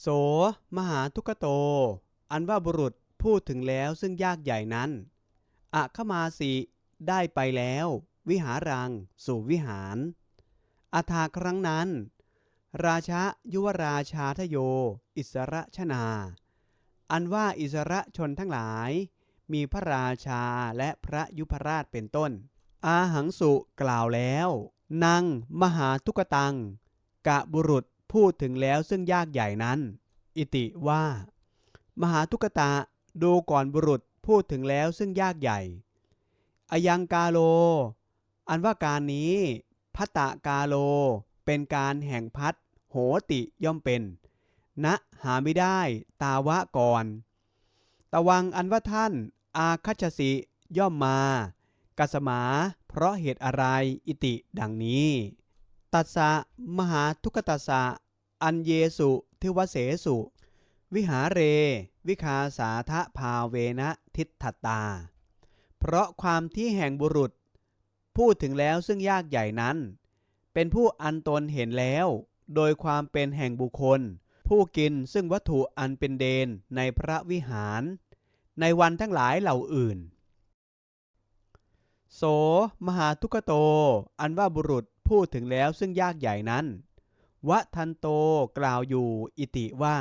โส มหาทุกโต อันว่าบุรุษพูดถึงแล้วซึ่งยากใหญ่นั้นอะขมาสิได้ไปแล้ว วิหารัง สู่วิหารอาทาครั้งนั้น ราชะยุวราชาทโย อิสระชนา อันว่าอิสระชนทั้งหลาย มีพระราชาและพระยุพราชเป็นต้น อาหังสุกล่าวแล้วนางมหาทุกตัง กะบุรุษ พูดถึงแล้วซึ่งยากใหญ่นั้น อิติว่า มหาทุกตะดูก่อนบุรุษพูดถึงแล้วซึ่งยากใหญ่ อยังกาโล อันว่าการนี้พัตตะกาโล เป็นการแห่งพัดโหติย่อมเป็นณหาไม่ได้ตาวะก่อน ตะวังอันว่าท่าน อาคัจฉสิย่อมมา กัสมา เพราะเหตุอะไรอิติดังนี้ ตัสสะมหาทุกตัสสะอันเยสุทิวเสสุ วิหาเร วิคาสาทะภาเวนะทิฏฐตา เพราะความที่แห่งบุรุษ พูดถึงแล้วซึ่งยากใหญ่นั้น เป็นผู้อันตนเห็นแล้ว โดยความเป็นแห่งบุคคล ผู้กินซึ่งวัตถุอันเป็นเดนในพระวิหาร ในวันทั้งหลายเหล่าอื่น โส มหาทุกโต อันว่าบุรุษ พูดถึงแล้วซึ่งยากใหญ่นั้นวะทันโตกล่าวอยู่อิติว่า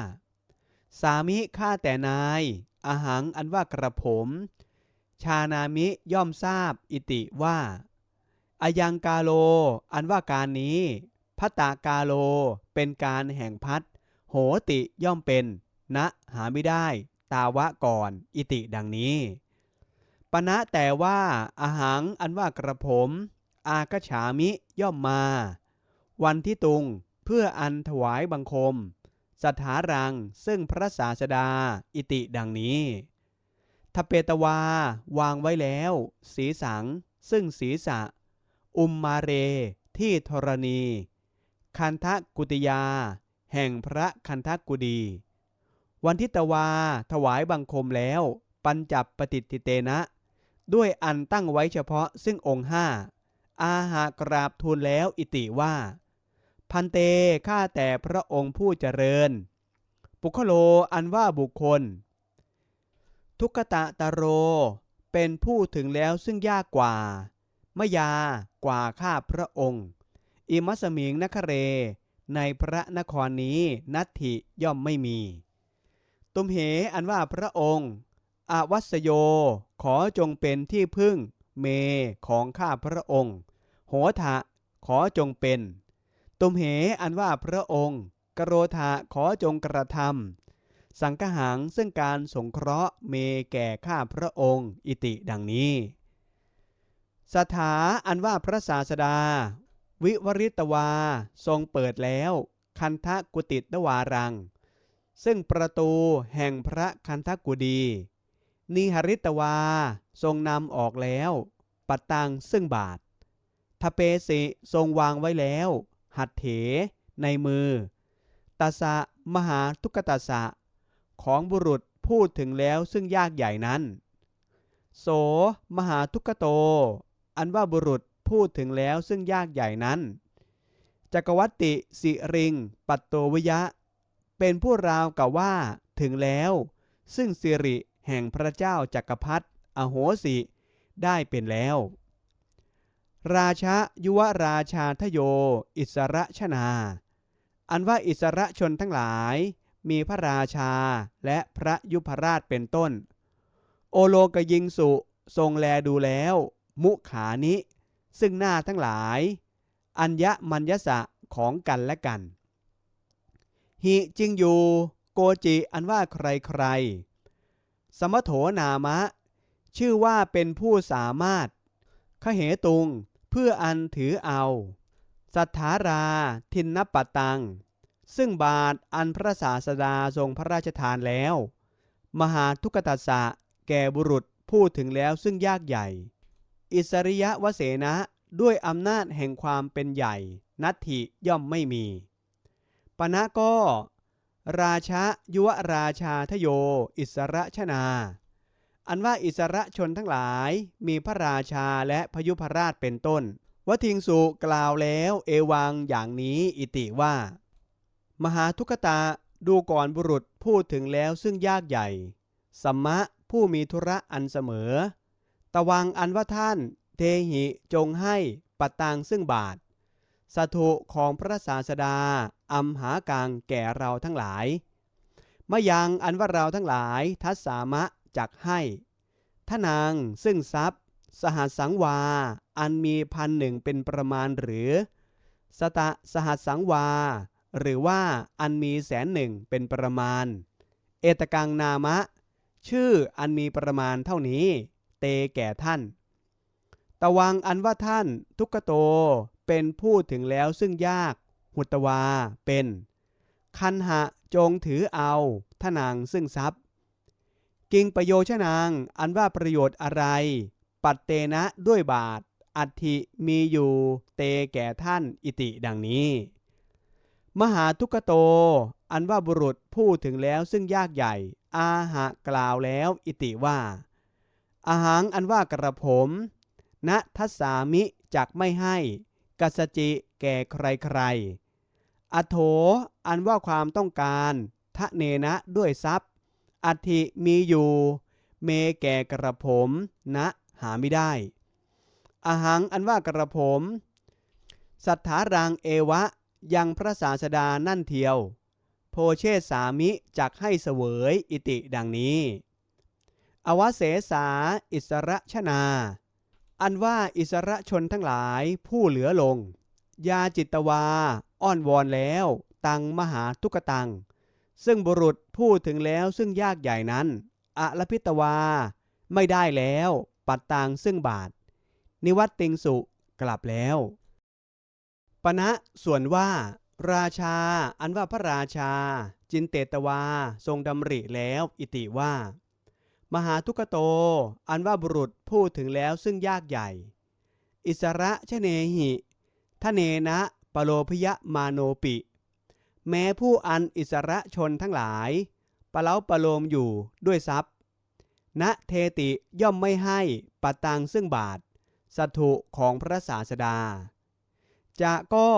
สามิข้าแต่นาย อาหังอันว่ากระผม ชานามิย่อมทราบอิติว่าอายังกาโล อันว่าการนี้พัตตากาโลเป็นการแห่งพัดโหติย่อมเป็นณหาไม่ได้ ตาวะก่อนอิติดังนี้ปณะแต่ว่าอาหังอันว่ากระผม อากฉามิย่อมมา วันที่ตุงเพื่ออันถวายบังคม สถารังซึ่งพระศาสดาอิติดังนี้ทเปตวาวางไว้แล้ว สีสัง ซึ่งศีรษะ อุมมาเร ที่ธรณี คันทกุติยา แห่งพระคันทกุดี วันทิตวาถวายบังคมแล้ว ปัญจับปฏิติเตนะ ด้วยอันตั้งไว้เฉพาะซึ่งองค์ห้า อาหากราบทูลแล้วอิติว่า พันเตข้าแต่พระองค์ผู้เจริญ ปุคโลอันว่าบุคคล ทุกตะตะโร เป็นผู้ถึงแล้วซึ่งยากกว่ามยากว่าข้าพระองค์ อิมัสมิงนคเร ในพระนครนี้นัตถิย่อมไม่มี ตุมเหอันว่าพระองค์อวัสโยขอจงเป็นที่พึ่ง เมของข้าพระองค์ โหทะขอจงเป็น ตุมเหอันว่าพระองค์ กโรธะขอจงกระทำสังฆหังซึ่งการสงเคราะห์เมแก่ข้าพระองค์ อิติดังนี้ สถาอันว่าพระศาสดา วิวริตวาทรงเปิดแล้ว คันทกุติตวารัง ซึ่งประตูแห่งพระคันทกุดี นิหริตวา ทรงนำออกแล้ว ปัตตังซึ่งบาททเปสิทรงวางไว้แล้ว หัดเถ ในมือตัสะมหาทุกตัสะของบุรุษพูดถึงแล้วซึ่งยากใหญ่นั้น โสมหาทุกโต อันว่าบุรุษพูดถึงแล้วซึ่งยากใหญ่นั้น จักรวัติสิริง ปัตโตวิยะ เป็นผู้ราวกับว่าถึงแล้ว ซึ่งสิริ แห่งพระเจ้าจักรพรรดิอโหสิได้เป็นแล้ว ราชายุวราชาทโย อิสระชนา อันว่าอิสระชนทั้งหลายมีพระราชาและพระยุพราชเป็นต้น โอโลกยิงสุทรงแลดูแล้ว มุขานิ ซึ่งหน้าทั้งหลาย อัญญมัญญสะของกันและกัน หิจิงอยู่ โกจิอันว่าใครๆ สมโถนามะ ชื่อว่าเป็นผู้สามารถขเหตุง เพื่ออันถือเอา สัทธาราทินนปตัง ซึ่งบาทอันพระศาสดาทรงพระราชทานแล้ว มหาทุกตัสสะแก่บุรุษพูดถึงแล้วซึ่งยากใหญ่ อิสริยะวเสนะด้วยอำนาจแห่งความเป็นใหญ่ นัตถิย่อมไม่มีปณะก็ ราชายุวราชาทโย อิสระชนา อันว่าอิสระชนทั้งหลายมีพระราชาและพยุพราชเป็นต้น วทิงสุกล่าวแล้วเอวังอย่างนี้อิติว่า มหาทุกตาดูก่อนบุรุษพูดถึงแล้วซึ่งยากใหญ่สัมมะผู้มีธุระอันเสมอตะวังอันว่าท่าน เทหิจงให้ปัตตังซึ่งบาทสถุของพระศาสดา อัมหากังแก่เราทั้งหลายมะยังอันว่าเราทั้งหลายทัสสามะจักให้ทนางซึ่งทรัพย์ สหสังวา อันมีพันหนึ่งเป็นประมาณหรือ สตะสหสังวา หรือว่าอันมีแสนหนึ่งเป็นประมาณ เอตกังนามะ ชื่ออันมีประมาณเท่านี้ เตแก่ท่าน ตะวังอันว่าท่านทุกขโตเป็นผู้ถึงแล้วซึ่งยาก หุตวา เป็น คันหะจงถือเอาทนางซึ่งทรัพย์ กิงประโยชนางอันว่าประโยชน์อะไร ปัตเตนะด้วยบาท อัติมีอยู่เตแก่ท่านอิติดังนี้ มหาทุกขโต อันว่าบุรุษพูดถึงแล้วซึ่งยากใหญ่ อาหะกล่าวแล้วอิติว่า อาหังอันว่ากระผมณทัสสามิจักไม่ให้ กัสจิแก่ใคร อโถ อันว่าความต้องการทะเนนะด้วยทรัพย์ อัติมีอยู่ เมแก่กระผมณหาไม่ได้อาหังอันว่ากระผม สัทธารังเอวะ ยังพระศาสดานั่นเทียว โพเชสามิจักให้เสวยอิติดังนี้ อวเสสาอิสระชนา อันว่าอิสระชนทั้งหลายผู้เหลือลง ยาจิตวา อ้อนวอนแล้ว ตังมหาทุกตัง ซึ่งบุรุษพูดถึงแล้วซึ่งยากใหญ่นั้นอะละพิตวา ไม่ได้แล้ว ปัดตังซึ่งบาท นิวัตติงสุกลับแล้วปณะส่วนว่า ราชา อันว่าพระราชา จินเตตวา ทรงดำริแล้ว อิติว่า มหาทุกโต อันว่าบุรุษพูดถึงแล้วซึ่งยากใหญ่ อิสระชะเนหิทะเนนะ ปโลพยมาโนปิ แม้ผู้อันอิสระชนทั้งหลายปะเล้าปะโลมอยู่ด้วยทรัพย์ณเทติย่อมไม่ให้ปตังซึ่งบาท สัตถุของพระศาสดา จะก็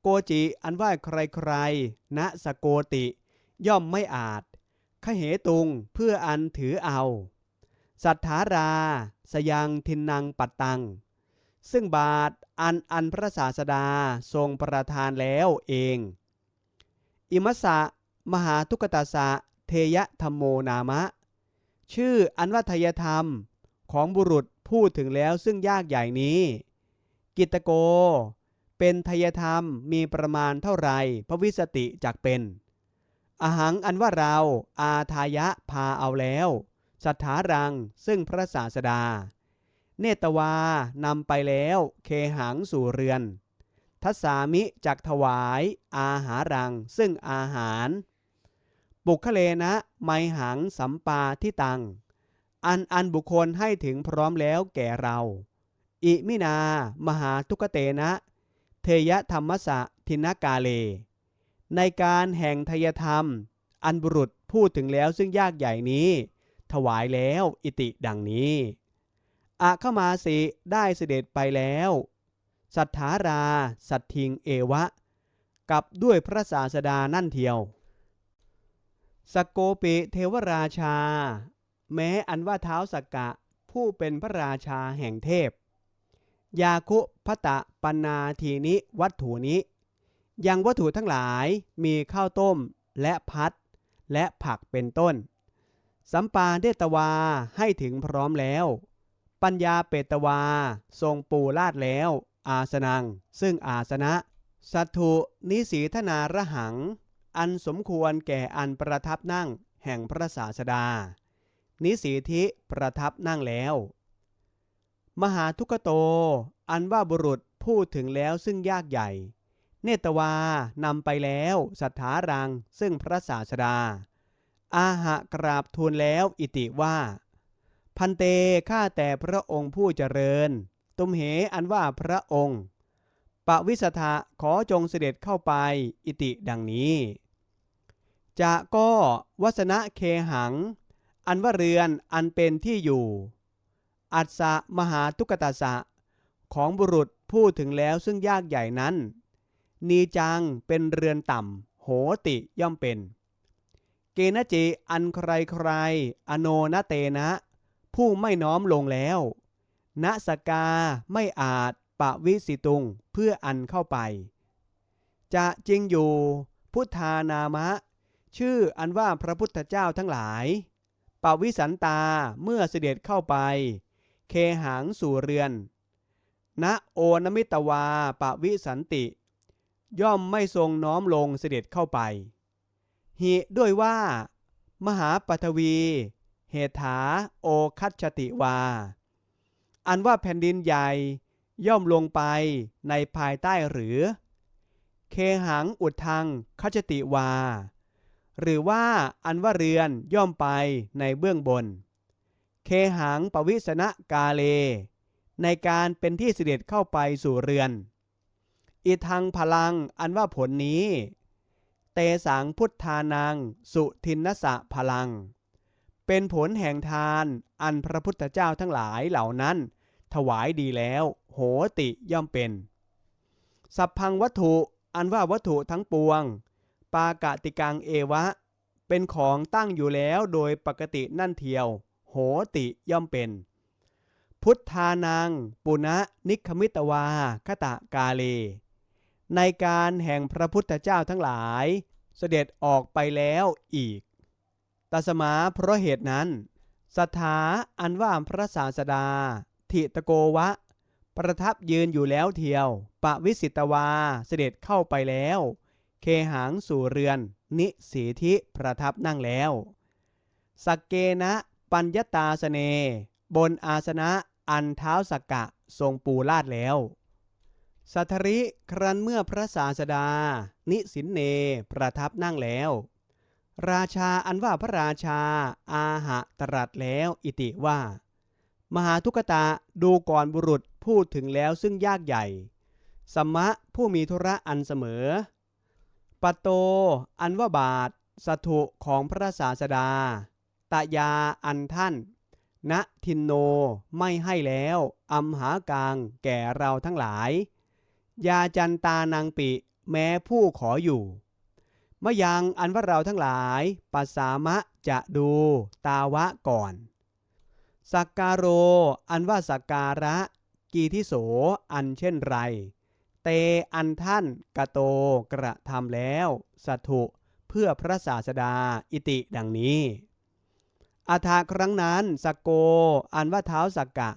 โกจิอันว่าใครๆณสโกติ ย่อมไม่อาจขเหตุงเพื่ออันถือเอา สัทธารา สยังทินนังปัตตัง ซึ่งบาท อันอันพระศาสดาทรงประทานแล้วเอง อิมัสสะมหาทุกตาสะเทยธรรมโมนามะ ชื่ออันว่าทยธรรมของบุรุษพูดถึงแล้วซึ่งยากใหญ่นี้ กิตโก เป็นทยธรรมมีประมาณเท่าไรพระวิสติจักเป็น อหังอันว่าเราอาทายะพาเอาแล้ว สัทธารังซึ่งพระศาสดา เนตวานำไปแล้ว เคหังสู่เรือน ทัสามิจักถวาย อาหารัง ซึ่งอาหาร บุคเลนะไมหังสัมปาทิตัง อันอันบุคคลให้ถึงพร้อมแล้วแก่เรา อิมินา มหาทุกเตนะ เทยธรรมสะทินกาเล ในการแห่งทยธรรม อันบุรุษพูดถึงแล้วซึ่งยากใหญ่นี้ ถวายแล้วอิติดังนี้ อะเข้ามาสิได้เสด็จไปแล้ว สัทธารา สัตทิงเอวะ กับด้วยพระศาสดานั่นเทียว สกโกปิเทวราชา แม้อันว่าเท้าสกกะผู้เป็นพระราชาแห่งเทพ ยาคุพตะปนาทีนิวัตถุนี้ ยังวัตถุทั้งหลายมีข้าวต้มและพัด และผักเป็นต้น สัมปาเดตวาให้ถึงพร้อมแล้ว ปัญญาเปตวา ทรงปูลาดแล้ว อาสนัง ซึ่งอาสนะ สัตถุนิสีธนาระหัง อันสมควรแก่อันประทับนั่งแห่งพระศาสดา นิสีธิประทับนั่งแล้ว มหาทุกโต อันว่าบุรุษพูดถึงแล้วซึ่งยากใหญ่ เนตวานำไปแล้วสัทธารังซึ่งพระศาสดา อาหะกราบทูลแล้วอิติว่า พันเตข้าแต่พระองค์ผู้เจริญ ตุมเหอันว่าพระองค์ปวิสทะขอจงเสด็จเข้าไปอิติดังนี้ จะก็วัสนะเคหัง อันว่าเรือนอันเป็นที่อยู่ อัศสะมหาทุกตาสะ ของบุรุษพูดถึงแล้วซึ่งยากใหญ่นั้น นีจังเป็นเรือนต่ำโหติย่อมเป็น เกณจิอันใครใครอโนนเตนะ ผู้ไม่น้อมลงแล้ว ณสกาไม่อาจปะวิสิตุงเพื่ออันเข้าไป จะจริงอยู่ พุทธานามะ ชื่ออันว่าพระพุทธเจ้าทั้งหลายปวิสันตาเมื่อเสด็จเข้าไป เคหางสู่เรือน ณโอนมิตวาปวิสันติ ย่อมไม่ทรงน้อมลงเสด็จเข้าไปหิด้วยว่า มหาปฐวี เหถาโอคัชติวา อันว่าแผ่นดินใหญ่ย่อมลงไปในภายใต้หรือ เคหังอุดทังคัจติวา หรือว่าอันว่าเรือนย่อมไปในเบื้องบน เคหังปวิสนะกาเล ในการเป็นที่เสด็จเข้าไปสู่เรือนอีทังพลังอันว่าผลนี้ เตสังพุทธานัง สุทินนสะพลัง เป็นผลแห่งทานอันพระพุทธเจ้าทั้งหลายเหล่านั้น ถวายดีแล้ว โหติย่อมเป็น สัพพังวัตถุอันว่าวัตถุทั้งปวง ปากติกังเอวะ เป็นของตั้งอยู่แล้วโดยปกตินั่นเทียว โหติย่อมเป็น พุทธานัง ปุณะนิคมิตวาคตะกาเล ในการแห่งพระพุทธเจ้าทั้งหลาย เสด็จออกไปแล้วอีก ตัสมาเพราะเหตุนั้นสถาอันว่าพระศาสดา ทิตโกวะ ประทับยืนอยู่แล้วเทียวปะวิสิตวาเสด็จเข้าไปแล้ว เคหางสู่เรือน นิสีทิประทับนั่งแล้ว สักเกนะปัญญตาสเน บนอาสนะอันเท้าสักกะทรงปูลาดแล้ว สัทริครั้นเมื่อพระศาสดา นิสินเนประทับนั่งแล้ว ราชาอันว่าพระราชา อาหะตรัสแล้วอิติว่า มหาทุกตะดูก่อนบุรุษพูดถึงแล้วซึ่งยากใหญ่สัมมะผู้มีธุระอันเสมอปโต อันว่าบาทสัตุของพระศาสดาตะยาอันท่านณทินโนไม่ให้แล้วอัมหากางแก่เราทั้งหลาย ยาจันตานางปิ แม้ผู้ขออยู่ มะยังอันว่าเราทั้งหลายปัสสามะจะดูตาวะก่อน สักการโร อันว่าสักการะ กีทิโส อันเช่นไร เตอันท่านกะโตกระทำแล้ว สัตุเพื่อพระศาสดาอิติดังนี้อาทาครั้งนั้นสกโก อันว่าเท้าสักกะ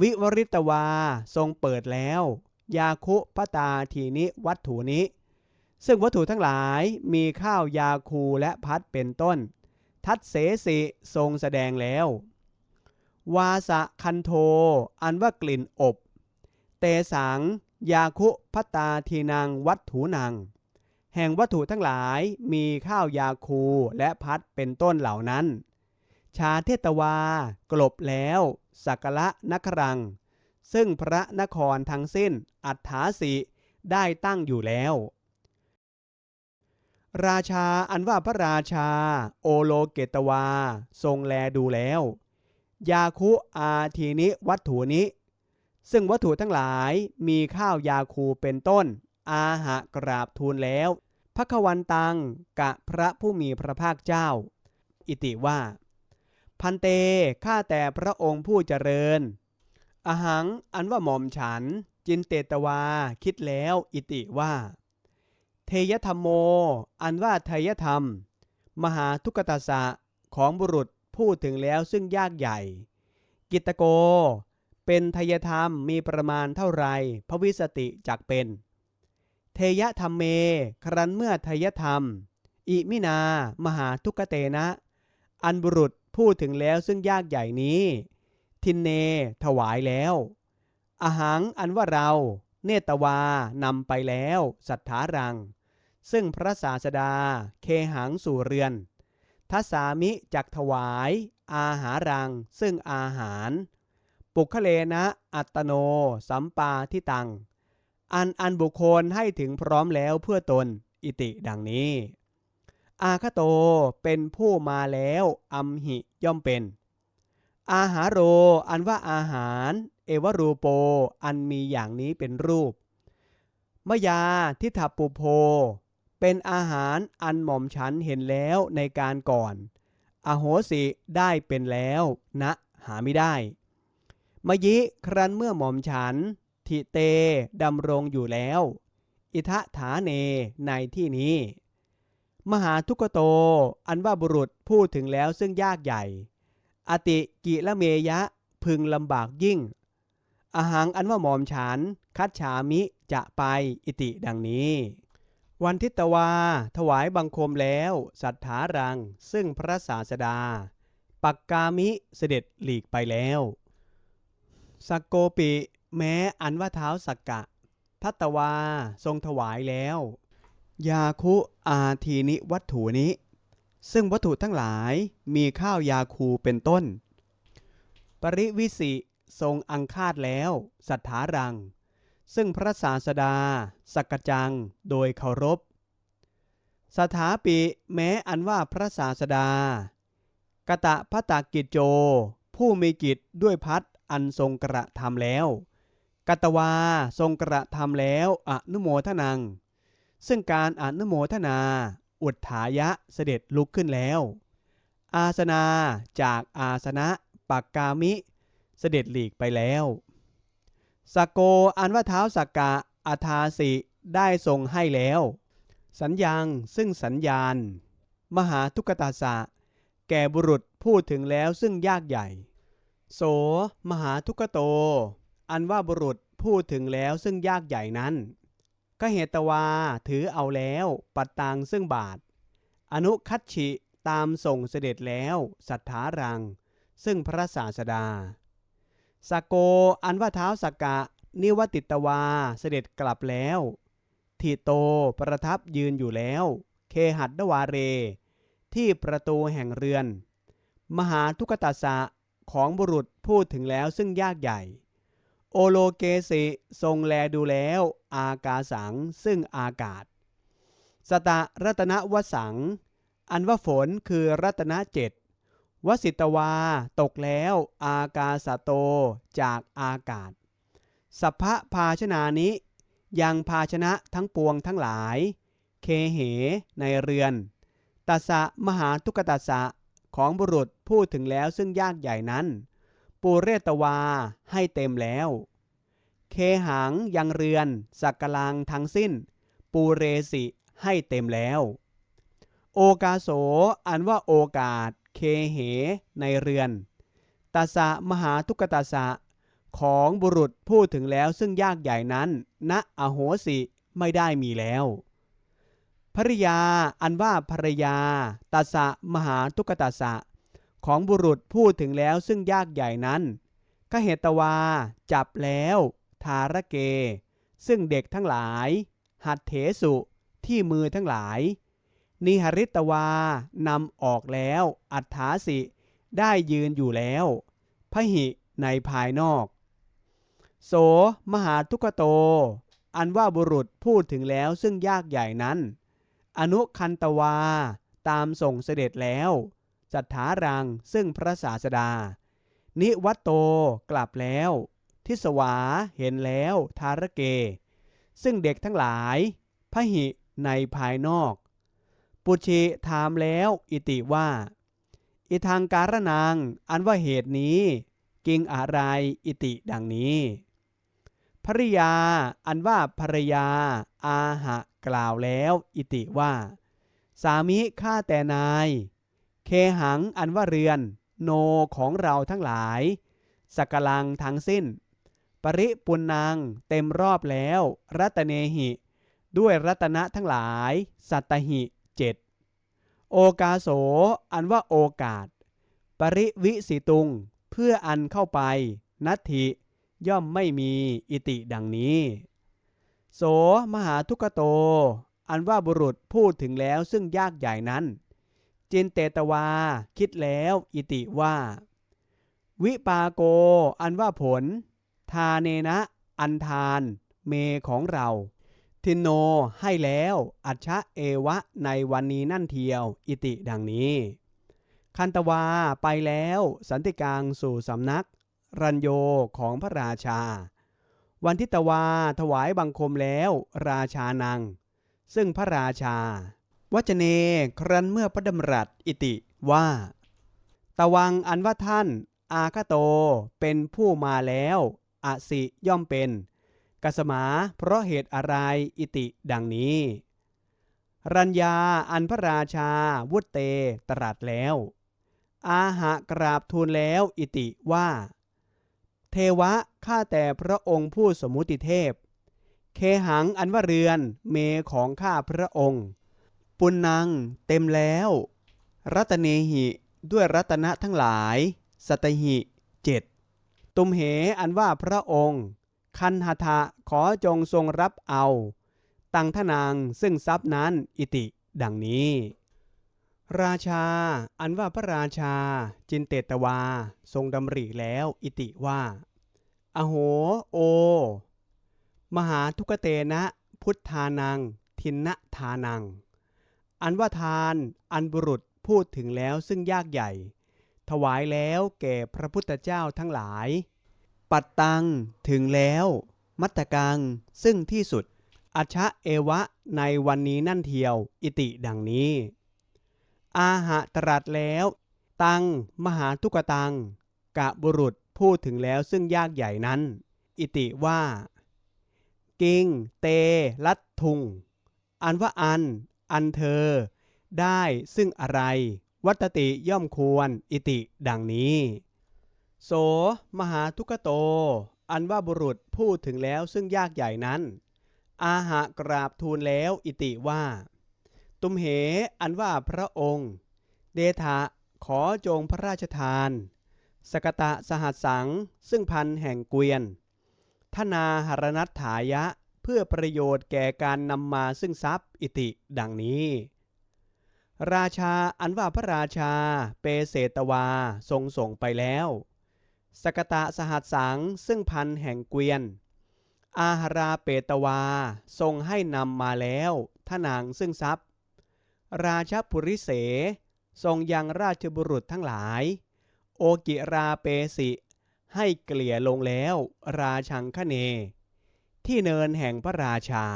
วิวริตวาทรงเปิดแล้ว ยาคุพตาทีนิวัตถุนี้ ซึ่งวัตถุทั้งหลายมีข้าวยาคูและพัดเป็นต้น ทัดเสสิทรงแสดงแล้ว วาสะคันโท อันว่ากลิ่นอบ เตสัง ยาคุพัตาทีนางวัตถุนางแห่งวัตถุทั้งหลายมีข้าวยาคูและพัดเป็นต้นเหล่านั้น ชาเทตวา กลบแล้วสักละนครัง ซึ่งพระนครทั้งสิ้นอัฏฐาสิได้ตั้งอยู่แล้ว ราชาอันว่าพระราชา โอโลเกตวา ทรงแลดูแล้ว ยาคุอาทีนิวัตถุนี้ซึ่งวัตถุทั้งหลายมีข้าวยาคูเป็นต้น อาหะกราบทูลแล้วพระควันตังกะพระผู้มีพระภาคเจ้า อิติว่า พันเตข้าแต่พระองค์ผู้เจริญ อหังอันว่าหม่อมฉัน จินเตตวาคิดแล้ว อิติว่า เทยธรรมโม อันว่าเทยธรรม มหาทุกตาสะของบุรุษพูดถึงแล้วซึ่งยากใหญ่ กิตโก เป็นทยธรรมมีประมาณเท่าไรพระวิสติจักเป็น เทยธรรมเม ครั้นเมื่อทยธรรม อิมินา มหาทุกเตนะ อันบุรุษพูดถึงแล้วซึ่งยากใหญ่นี้ ทินเน ถวายแล้วอาหังอันว่าเรา เนตวานำไปแล้ว สัทธารัง ซึ่งพระศาสดา เคหังสู่เรือนทัสามิจักถวาย อาหารัง ซึ่งอาหาร ปุคเลนะอัตโน สัมปาทิตัง อันอันบุคคลให้ถึงพร้อมแล้วเพื่อตนอิติดังนี้ อาคโตเป็นผู้มาแล้วอัมหิย่อมเป็น อาหารโรอันว่าอาหาร เอวรูโปอันมีอย่างนี้เป็นรูปมยาทิฏฐปุโพ เป็นอาหารอันหม่อมฉันเห็นแล้วในการก่อน อโหสิได้เป็นแล้วนะหาไม่ได้ มยิครั้นเมื่อหม่อมฉัน ทิเตดำรงอยู่แล้ว อิทะฐาเนในที่นี้ มหาทุกโตอันว่าบุรุษพูดถึงแล้วซึ่งยากใหญ่ อติกิละเมยะพึงลำบากยิ่ง อาหังอันว่าหมอมฉัน คัดฉามิจะไปอิติดังนี้ วันทิตวา ถวายบังคมแล้วสัทธารัง ซึ่งพระศาสดา ปักกามิเสด็จหลีกไปแล้วสักโกปิ แม้อันว่าเท้าสักกะ ทัตตวาทรงถวายแล้ว ยาคุอาทีนิวัตถุนี้ซึ่งวัตถุทั้งหลายมีข้าวยาคูเป็นต้น ปริวิสิทรงอังคาดแล้ว สัทธารัง ซึ่งพระศาสดา สักกจัง โดยเคารพ สถาปิแม้อันว่าพระศาสดา กะตะพะตากิจโจ ผู้มีกิจด้วยพัดอันทรงกระทำแล้วกัตวาทรงกระทำแล้วอนุโมทนัง ซึ่งการอนุโมทนา อุทธายะเสด็จลุกขึ้นแล้ว อาสนาจากอาสนะปักกามิ เสด็จหลีกไปแล้ว สกโกอันว่าเท้าสักกะอาทาสิได้ทรงให้แล้ว สัญญางซึ่งสัญญาณ มหาทุกตาสะ แก่บุรุษพูดถึงแล้วซึ่งยากใหญ่ โสมหาทุกโต อันว่าบุรุษพูดถึงแล้วซึ่งยากใหญ่นั้นก็เหตวาถือเอาแล้ว ปัตตังซึ่งบาท อนุคัตฉิตามส่งเสด็จแล้ว สัทธารัง ซึ่งพระศาสดา สกโกอันว่าเท้าสกกะนิวติตวาเสด็จกลับแล้วทีโตประทับยืนอยู่แล้ว เคหัดดวาเร ที่ประตูแห่งเรือน มหาทุกตาสะของบุรุษพูดถึงแล้วซึ่งยากใหญ่ โอโลเกสิทรงแลดูแล้วอากาสังซึ่งอากาศ สตะรัตนวสัง อันว่าฝนคือรัตนเจ็ด วสิตวา ตกแล้ว อากาสโต จากอากาศ สัพพะภาชนานิ ยังภาชนะทั้งปวงทั้งหลาย เคเห ในเรือนตัสะมหาทุกตัสสะของบุรุษพูดถึงแล้วซึ่งยากใหญ่นั้น ปูเรตวาให้เต็มแล้ว เคหังยังเรือน สักกลังทั้งสิ้น ปูเรสิให้เต็มแล้ว โอกาโส อันว่าโอกาส เคเห ในเรือนตัสะมหาทุกตัสะ ของบุรุษพูดถึงแล้วซึ่งยากใหญ่นั้นณอโหสิไม่ได้มีแล้วภริยาอันว่าภรยาตัสะมหาทุกตัสะ ของบุรุษพูดถึงแล้วซึ่งยากใหญ่นั้นกเหตวา จับแล้ว ทารเก ซึ่งเด็กทั้งหลาย หัดเถสุที่มือทั้งหลาย นิหริตวานำออกแล้ว อัฏฐาสิ ได้ยืนอยู่แล้วพหิในภายนอก โสมหาทุกโต อันว่าบุรุษพูดถึงแล้วซึ่งยากใหญ่นั้น อนุคันตวา ตามส่งเสด็จแล้วจัตถารังซึ่งพระศาสดา นิวัตโตกลับแล้ว ทิสวาเห็นแล้วทารเก ซึ่งเด็กทั้งหลายพหิในภายนอก ปุชิถามแล้วอิติว่า อิทางการนางอันว่าเหตุนี้ กิงอะไรอิติดังนี้ภริยาอันว่าภรยา อาหะกล่าวแล้วอิติว่า สามิข้าแต่นาย เคหังอันว่าเรือน โนของเราทั้งหลาย สกลังทั้งสิ้น ปริปุนนางเต็มรอบแล้ว รัตเนหิ ด้วยรัตนะทั้งหลาย สัตหิ เจ็ดโอกาโส อันว่าโอกาส ปริวิสิตุง เพื่ออันเข้าไปนัตถิย่อมไม่มีอิติดังนี้ โสมหาทุกโต อันว่าบุรุษพูดถึงแล้วซึ่งยากใหญ่นั้น จินเตตวา คิดแล้วอิติว่า วิปาโก อันว่าผล ทาเนนะ อันทาน เมของเรา ทินโนให้แล้ว อัชชะเอวะในวันนี้นั่นเทียว อิติดังนี้ คันตวาไปแล้ว สันติกางสู่สำนัก รัญโยของพระราชา วันทิตวาถวายบังคมแล้ว ราชานัง ซึ่งพระราชา วัจเนครั้นเมื่อพระดำรัสอิติว่าตะวังอันว่าท่าน อาคโตเป็นผู้มาแล้วอสิย่อมเป็น กัสมา เพราะเหตุอะไรอิติดังนี้ รัญญาอันพระราชา วุตเตตรัสแล้ว อาหะกราบทูลแล้วอิติว่า เทวะข้าแต่พระองค์ผู้สมุติเทพ เคหังอันว่าเรือนเมของข้าพระองค์ ปุณนังเต็มแล้ว รัตเนหิด้วยรัตนะทั้งหลาย สัตหิเจ็ดตุมเหอันว่าพระองค์ คันหทะขอจงทรงรับเอา ตังทนางซึ่งทรัพย์นั้นอิติ ดังนี้ ราชา อันว่าพระราชา จินเตตวา ทรงดำริแล้วอิติว่า อโห โอ มหาทุกเตนะ พุทธานัง ทินนะทานัง อันว่าทานอันบุรุษพูดถึงแล้วซึ่งยากใหญ่ ถวายแล้วแก่พระพุทธเจ้าทั้งหลาย ปัดตัง ถึงแล้ว มัตตกัง ซึ่งที่สุด อัชชะเอวะ ในวันนี้นั่นเทียว อิติดังนี้ อาหะตรัสแล้ว ตัง มหาทุกตัง กะบุรุษพูดถึงแล้วซึ่งยากใหญ่นั้น อิติว่า กิง เต ลัดทุง อันว่าอัน อันเธอ ได้ซึ่งอะไร วัตติย่อมควร อิติดังนี้ โส มหาทุกโต อันว่าบุรุษพูดถึงแล้วซึ่งยากใหญ่นั้น อาหะกราบทูลแล้วอิติว่า ตุมเห อันว่าพระองค์ เดทะขอจงพระราชทาน สกตะสหัสสัง ซึ่งพันแห่งเกวียนทนาหรนัตถายะเพื่อประโยชน์แก่การนำมาซึ่งทรัพย์อิติดังนี้ ราชาอันว่าพระราชาเปเสตวาทรงส่งไปแล้ว สกตะสหัสสังซึ่งพันแห่งเกวียน อาหราเปตวา ทรงให้นำมาแล้วทนางซึ่งทรัพย์ ราชปุริเส ทรงยังราชบุรุษทั้งหลาย โอกิราเปสิ ให้เกลี่ยลงแล้ว ราชังคเน ที่เนินแห่งพระราชา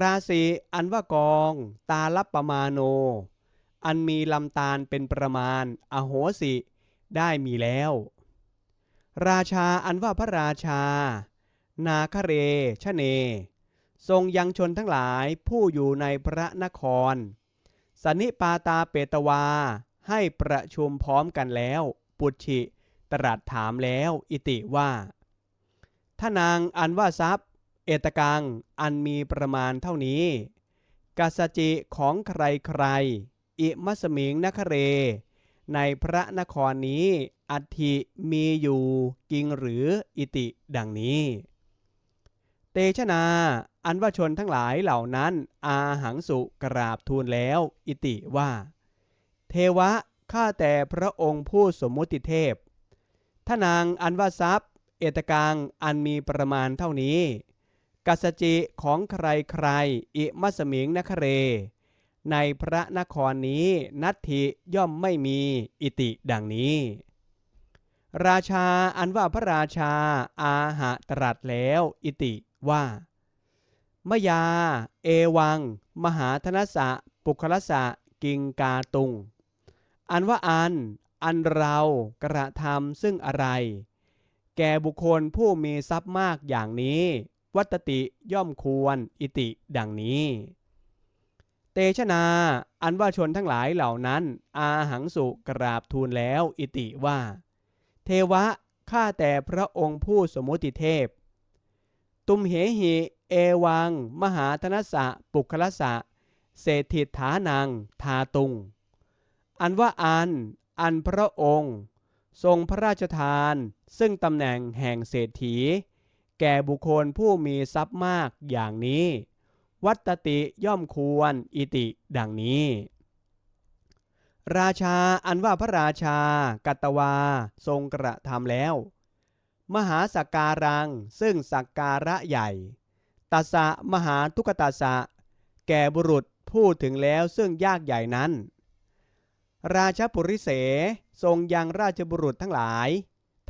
ราศีอันว่ากอง ตาลับประมาโน อันมีลำตาลเป็นประมาณ อโหสิ ได้มีแล้ว ราชาอันว่าพระราชา นาคเรชเน ทรงยังชนทั้งหลายผู้อยู่ในพระนครสันนิปาตาเปตวาให้ประชุมพร้อมกันแล้ว ปุชชิตรัสถามแล้วอิติว่าถ้านางอันว่าทรัพย์ เอตกังอันมีประมาณเท่านี้ กัสจิของใครใคร อิมัสมิงนคเร ในพระนครนี้ อัฐิมีอยู่จริงหรืออิติดังนี้ เตชนา อันว่าชนทั้งหลายเหล่านั้น อาหังสุกราบทูลแล้ว อิติว่า เทวะข้าแต่พระองค์ผู้สมมุติเทพถ้านางอันว่าทรัพย์ เอตกังอันมีประมาณเท่านี้ กัสจิของใครใครอิมัสมิงนคเร ในพระนครนี้นัตถิย่อมไม่มีอิติดังนี้ ราชาอันว่าพระราชาอาหะตรัสแล้วอิติว่ามยา เอวัง มหาธนสะ ปุคลสะ กิงกาตุง อันว่าอัน อันเรากระทำซึ่งอะไร แก่บุคคลผู้มีทรัพย์มากอย่างนี้ วัตติย่อมควรอิติดังนี้ ชนาอันว่าชนทั้งหลายเหล่านั้น อาหังสุกราบทูลแล้วอิติว่า เทวะข้าแต่พระองค์ผู้สมมุติเทพ ตุมเหหิเอวัง มหาธนสะปุคลสะเศรษฐิฐานังทาตุง อันว่าอัน อันพระองค์ ทรงพระราชทาน ซึ่งตำแหน่งแห่งเศรษฐี แก่บุคคลผู้มีทรัพย์มากอย่างนี้ วัตติย่อมควรอิติ ดังนี้ ราชาอันว่าพระราชา กัตวา ทรงกระทำแล้ว มหาสักการัง ซึ่งสักการะใหญ่ตัสะมหาทุกตัสสะแก่บุรุษพูดถึงแล้วซึ่งยากใหญ่นั้น ราชปุริเสทรงยังราชบุรุษทั้งหลาย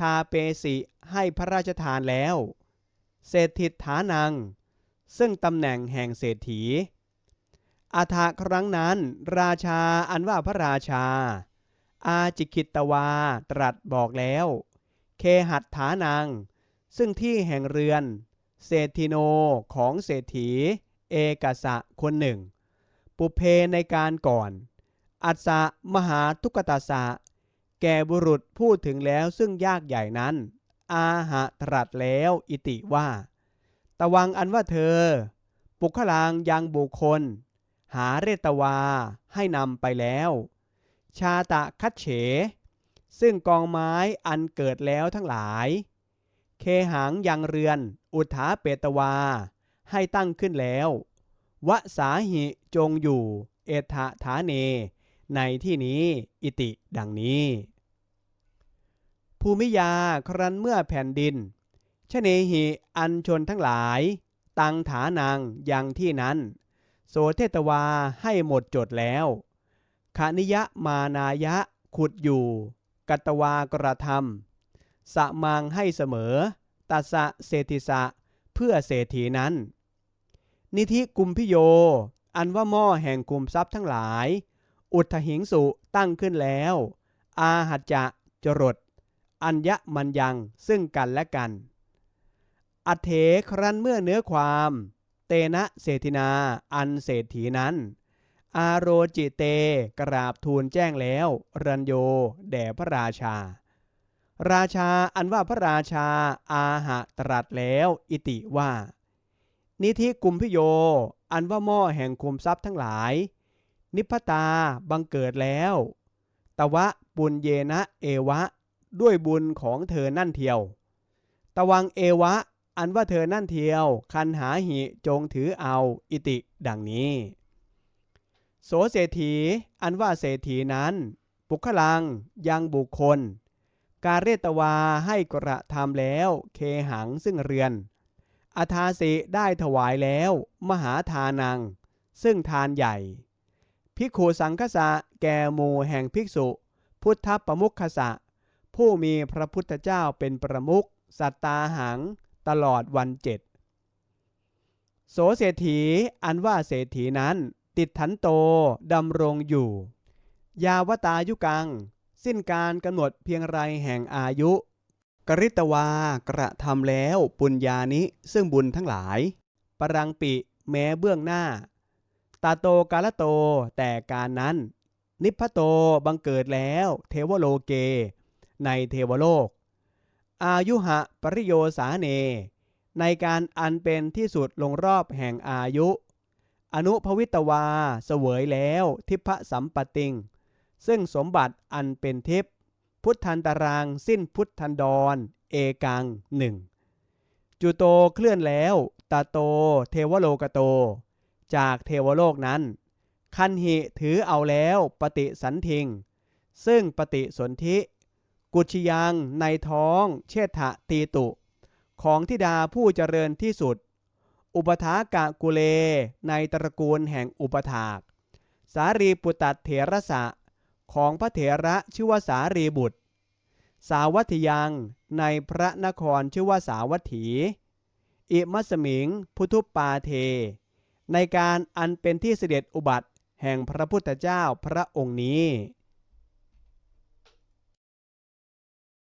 ทาเปสิให้พระราชทานแล้ว เศรษฐิฐานัง ซึ่งตำแหน่งแห่งเศรษฐี อาทาครั้งนั้น ราชาอันว่าพระราชา อาจิคิตตวาตรัสบอกแล้ว เคหัตถานัง ซึ่งที่แห่งเรือน เศรษฐิโนของเศรษฐี เอกสะคนหนึ่ง ปุเพในการก่อน อัสสะมหาทุกตาสะแก่บุรุษพูดถึงแล้วซึ่งยากใหญ่นั้น อาหะตรัสแล้วอิติว่า ตะวังอันว่าเธอ ปุคลางยังบุคคล หาเรตวาให้นำไปแล้ว ชาตะคัดเฉ ซึ่งกองไม้อันเกิดแล้วทั้งหลาย เคหังยังเรือน อุทาเปตวา ให้ตั้งขึ้นแล้ววสาหิจงอยู่ เอถะฐาเน ในที่นี้อิติดังนี้ ภูมิยาครั้นเมื่อแผ่นดิน ชเนหิอันชนทั้งหลาย ตังฐานังยังที่นั้น โสเทตวาให้หมดจดแล้วขนิยะมานายะขุดอยู่ กัตวากระทำสะมังให้เสมอตัสสะเศรษฐิสะเพื่อเศรษฐีนั้น นิธิกุมพิโย อันว่าหม้อแห่งกลุ่มทรัพย์ทั้งหลาย อุทธหิงสุตั้งขึ้นแล้ว อาหัจจะจรด อัญญมันยังซึ่งกันและกัน อัเถครั้นเมื่อเนื้อความ เตนะเศรษฐินา อันเศรษฐีนั้น อาโรจิเตกราบทูลแจ้งแล้ว รัญโยแด่พระราชา ราชาอันว่าพระราชาอาหะตรัสแล้วอิติว่า นิธิกุมพิโย อันว่าหม้อแห่งคุมทรัพย์ทั้งหลาย นิพพตาบังเกิดแล้ว ตวะปุญเยนะเอวะด้วยบุญของเธอนั่นเทียวตะวังเอวะ อันว่าเธอนั่นเทียว คันหาหิจงถือเอาอิติดังนี้ โสเศรษฐี อันว่าเศรษฐีนั้นปุคลังยังบุคคล การเรตวาให้กระทำแล้วเคหังซึ่งเรือนอาทาสิได้ถวายแล้ว มหาทานัง ซึ่งทานใหญ่ ภิกขุสังคสะแก่หมู่แห่งภิกษุ พุทธประมุขคสะ ผู้มีพระพุทธเจ้าเป็นประมุขสัตตาหัง ตลอดวันเจ็ดโสเศรษฐีอันว่าเศรษฐีนั้น ติดทันโตดำรงอยู่ ยาวตายุกัง สิ้นการกำหนดเพียงไรแห่งอายุ กริตวากระทำแล้วปุญญานิซึ่งบุญทั้งหลาย ปรังปิแม้เบื้องหน้า ตาโตกาลโตแต่การนั้น นิพพโตบังเกิดแล้ว เทวโลเก ในเทวโลก อายุหะปริโยสาเน ในการอันเป็นที่สุดลงรอบแห่งอายุ อนุภวิตวาเสวยแล้วทิพสัมปติง ซึ่งสมบัติอันเป็นทิพพุทธันตารางสิ้นพุทธันดร เอกังหนึ่งจุโตเคลื่อนแล้วตาโตเทวโลกโต จากเทวโลกนั้น คันหิถือเอาแล้วปฏิสันทิง ซึ่งปฏิสนธิ กุชยัง ในท้อง เชษฐะตีตุ ของทิดาผู้เจริญที่สุด อุปถากะกุเล ในตระกูลแห่งอุปถาก สารีปุตตเถระสะ ของพระเถระชื่อว่าสารีบุตร สาวัตียัง ในพระนครชื่อว่าสาวัตถี อิมัสมิง พุทุปปาเท ในการอันเป็นที่เสด็จอุบัติแห่งพระพุทธเจ้าพระองค์นี้